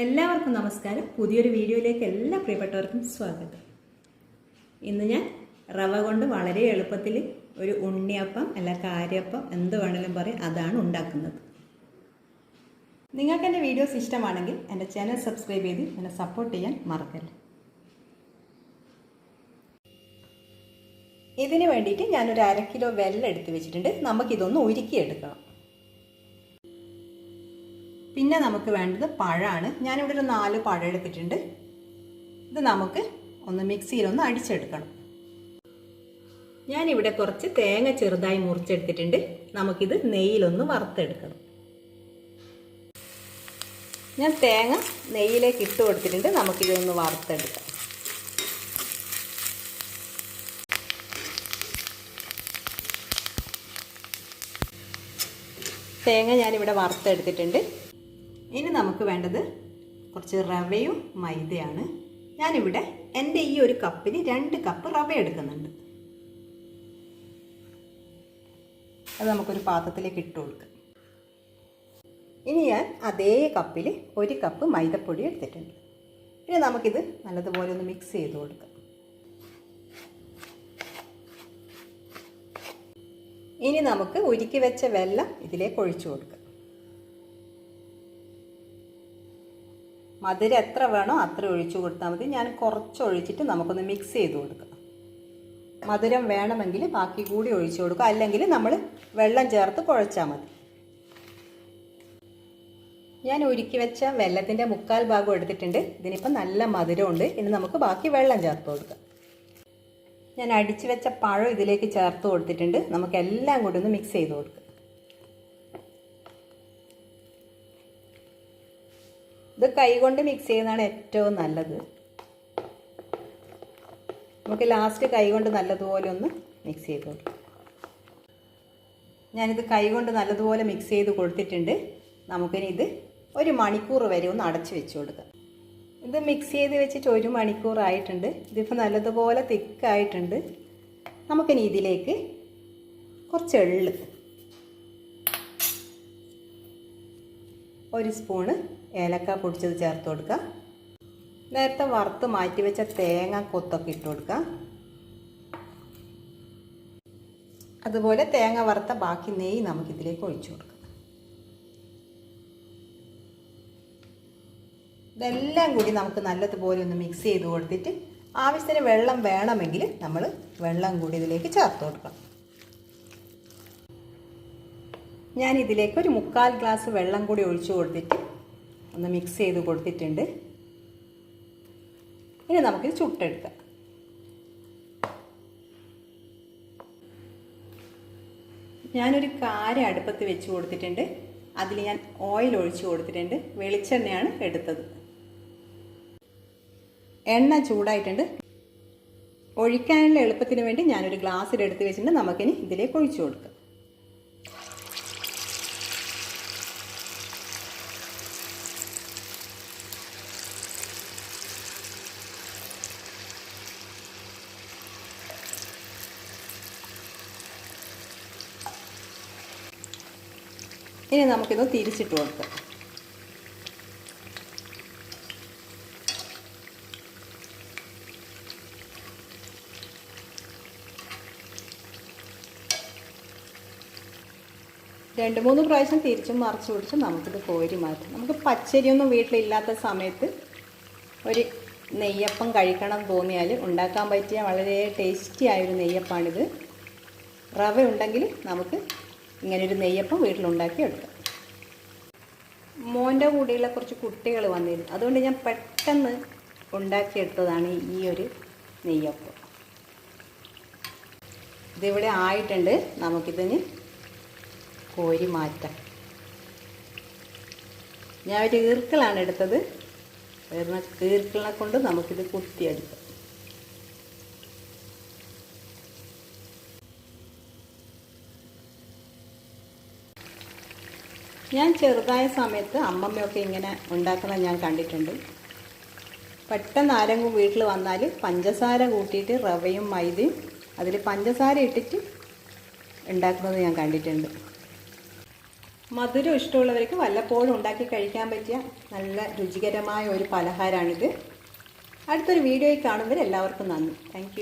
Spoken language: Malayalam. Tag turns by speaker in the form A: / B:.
A: എല്ലാവർക്കും നമസ്കാരം. പുതിയൊരു വീഡിയോയിലേക്ക് എല്ലാ പ്രിയപ്പെട്ടവർക്കും സ്വാഗതം. ഇന്ന് ഞാൻ റവ കൊണ്ട് വളരെ എളുപ്പത്തിൽ ഒരു ഉണ്ണിയപ്പം അല്ല കാര്യപ്പം എന്ത് വേണമെങ്കിലും പറയും അതാണ് ഉണ്ടാക്കുന്നത്. നിങ്ങൾക്ക് എന്റെ വീഡിയോസ് ഇഷ്ടമാണെങ്കിൽ എന്റെ ചാനൽ സബ്സ്ക്രൈബ് ചെയ്ത് എന്നെ സപ്പോർട്ട് ചെയ്യാൻ മറക്കല്ലേ. ഇതിന് വേണ്ടിയിട്ട് ഞാനൊരു അര കിലോ വെല്ലം എടുത്ത് വെച്ചിട്ടുണ്ട്. നമുക്കിതൊന്ന് ഉരുക്കിയെടുക്കണം. പിന്നെ നമുക്ക് വേണ്ടത് പഴമാണ് ഞാനിവിടെ ഒരു നാല് പഴം എടുത്തിട്ടുണ്ട്. ഇത് നമുക്ക് ഒന്ന് മിക്സിയിലൊന്ന് അടിച്ചെടുക്കണം. ഞാനിവിടെ കുറച്ച് തേങ്ങ ചെറുതായി മുറിച്ചെടുത്തിട്ടുണ്ട്. നമുക്കിത് നെയ്യിലൊന്ന് വറുത്തെടുക്കണം. ഞാൻ തേങ്ങ നെയ്യിലേക്ക് ഇട്ട് കൊടുത്തിട്ടുണ്ട്. നമുക്കിതൊന്ന് വറുത്തെടുക്കാം. തേങ്ങ ഞാനിവിടെ വറുത്തെടുത്തിട്ടുണ്ട്. ഇനി നമുക്ക് വേണ്ടത് കുറച്ച് റവയും മൈദയാണ്. ഞാനിവിടെ എന്റെ ഈ ഒരു കപ്പിന് രണ്ട് കപ്പ് റവ എടുക്കുന്നുണ്ട്. അത് നമുക്കൊരു പാത്രത്തിലേക്ക് ഇട്ട് കൊടുക്കാം. ഇനി ഞാൻ അതേ കപ്പിൽ ഒരു കപ്പ് മൈദപ്പൊടി എടുത്തിട്ടുണ്ട്. ഇനി നമുക്കിത് നല്ലതുപോലെ ഒന്ന് മിക്സ് ചെയ്ത് കൊടുക്കാം. ഇനി നമുക്ക് ഉരുക്കി വെച്ച വെള്ളം ഇതിലേക്ക് ഒഴിച്ചു കൊടുക്കാം. മധുരം എത്ര വേണോ അത്ര ഒഴിച്ചു കൊടുത്താൽ മതി. ഞാൻ കുറച്ച് ഒഴിച്ചിട്ട് നമുക്കൊന്ന് മിക്സ് ചെയ്ത് കൊടുക്കാം. മധുരം വേണമെങ്കിൽ ബാക്കി കൂടി ഒഴിച്ചു കൊടുക്കുക അല്ലെങ്കിൽ നമ്മൾ വെള്ളം ചേർത്ത് കുഴച്ചാൽ മതി. ഞാൻ ഉരുക്കി വെച്ച വെള്ളത്തിന്റെ മുക്കാൽ ഭാഗം എടുത്തിട്ടുണ്ട്. ഇതിനിപ്പോൾ നല്ല മധുരമുണ്ട്. ഇനി നമുക്ക് ബാക്കി വെള്ളം ചേർത്ത് കൊടുക്കാം. ഞാൻ അടിച്ചു വെച്ച പഴം ഇതിലേക്ക് ചേർത്ത് കൊടുത്തിട്ടുണ്ട്. നമുക്ക് എല്ലാം കൂടി ഒന്ന് മിക്സ് ചെയ്ത് കൊടുക്കാം. ഇത് കൈകൊണ്ട് മിക്സ് ചെയ്യുന്നതാണ് ഏറ്റവും നല്ലത്. നമുക്ക് ലാസ്റ്റ് കൈകൊണ്ട് നല്ലതുപോലെ ഒന്ന് മിക്സ് ചെയ്ത് കൊടുക്കാം. ഞാനിത് കൈകൊണ്ട് നല്ലതുപോലെ മിക്സ് ചെയ്ത് കൊടുത്തിട്ടുണ്ട്. നമുക്കിനി ഇത് ഒരു മണിക്കൂർ വരെ ഒന്ന് അടച്ച് വെച്ച് കൊടുക്കാം. ഇത് മിക്സ് ചെയ്ത് വെച്ചിട്ട് ഒരു മണിക്കൂർ ആയിട്ടുണ്ട്. ഇതിപ്പോൾ നല്ലതുപോലെ തിക്കായിട്ടുണ്ട് നമുക്കിനി ഇതിലേക്ക് കുറച്ച് എള്ള്. ഒരു സ്പൂണ് ഏലക്ക പൊടിച്ചത് ചേർത്ത് കൊടുക്കുക. നേരത്തെ വറുത്ത് മാറ്റി വെച്ച തേങ്ങ കൊത്തൊക്കെ ഇട്ട് കൊടുക്കുക. അതുപോലെ തേങ്ങ വറുത്ത ബാക്കി നെയ്യ് നമുക്കിതിലേക്ക് ഒഴിച്ചു കൊടുക്കാം. ഇതെല്ലാം കൂടി നമുക്ക് നല്ലതുപോലെ ഒന്ന് മിക്സ് ചെയ്ത് കൊടുത്തിട്ട് ആവശ്യത്തിന് വെള്ളം വേണമെങ്കിൽ നമ്മൾ വെള്ളം കൂടി ഇതിലേക്ക് ചേർത്ത് കൊടുക്കണം ഞാൻ ഇതിലേക്ക് ഒരു മുക്കാൽ ഗ്ലാസ് വെള്ളം കൂടി ഒഴിച്ചു കൊടുത്തിട്ട് ഒന്ന് മിക്സ് ചെയ്ത് കൊടുത്തിട്ടുണ്ട്. ഇനി നമുക്ക് ചുട്ടെടുക്കാം. ഞാനൊരു കാര അടുപ്പത്ത് വെച്ച് കൊടുത്തിട്ടുണ്ട്. അതിൽ ഞാൻ ഓയിൽ ഒഴിച്ച് കൊടുത്തിട്ടുണ്ട്. വെളിച്ചെണ്ണയാണ് എടുത്തത്. എണ്ണ ചൂടായിട്ടുണ്ട്. ഒഴിക്കാനുള്ള എളുപ്പത്തിന് വേണ്ടി ഞാനൊരു ഗ്ലാസ്സിൽ എടുത്ത് വെച്ചിട്ടുണ്ട്. നമുക്കിനി ഇതിലേക്ക് ഒഴിച്ചു കൊടുക്കാം. ഇനി നമുക്കിത് തിരിച്ചിട്ട് കൊടുക്കാം. രണ്ട് മൂന്ന് പ്രാവശ്യം തിരിച്ചും മറിച്ച് പിടിച്ച് നമുക്കിത് കോരി മാറ്റാം. നമുക്ക് പച്ചരിയൊന്നും വീട്ടിലില്ലാത്ത സമയത്ത് ഒരു നെയ്യപ്പം കഴിക്കണം തോന്നിയാൽ ഉണ്ടാക്കാൻ പറ്റിയ വളരെ ടേസ്റ്റി ആയൊരു നെയ്യപ്പാണിത്. റവ ഉണ്ടെങ്കിൽ നമുക്ക് ഇങ്ങനൊരു നെയ്യപ്പം വീട്ടിലുണ്ടാക്കി എടുക്കാം മോന്റെ കൂടെയുള്ള കുറച്ച് കുട്ടികൾ വന്നിരുന്നു. അതുകൊണ്ട് ഞാൻ പെട്ടെന്ന് ഉണ്ടാക്കിയെടുത്തതാണ് ഈ ഒരു നെയ്യപ്പം. ഇതിവിടെ ആയിട്ടുണ്ട്. നമുക്കിതിന് കോരി മാറ്റാം. ഞാൻ ഒരു ഈർക്കിളാണ് എടുത്തത്. വരുന്ന ഈർക്കിളിനെ കൊണ്ട് നമുക്കിത് കുത്തിയെടുക്കാം. ഞാൻ ചെറുതായ സമയത്ത് അമ്മമ്മയൊക്കെ ഇങ്ങനെ ഉണ്ടാക്കുന്നത് ഞാൻ കണ്ടിട്ടുണ്ട്. പെട്ടെന്ന് ആരെങ്കിലും വീട്ടിൽ വന്നാൽ പഞ്ചസാര കൂട്ടിയിട്ട് റവയും മൈദയും അതിൽ പഞ്ചസാര ഇട്ടിട്ട് ഉണ്ടാക്കുന്നത് ഞാൻ കണ്ടിട്ടുണ്ട്. മധുരം ഇഷ്ടമുള്ളവർക്ക് വല്ലപ്പോഴും ഉണ്ടാക്കി കഴിക്കാൻ പറ്റിയ നല്ല രുചികരമായ ഒരു പലഹാരമാണിത് അടുത്തൊരു വീഡിയോയിൽ കാണുമ്പോൾ എല്ലാവർക്കും നന്ദി. താങ്ക്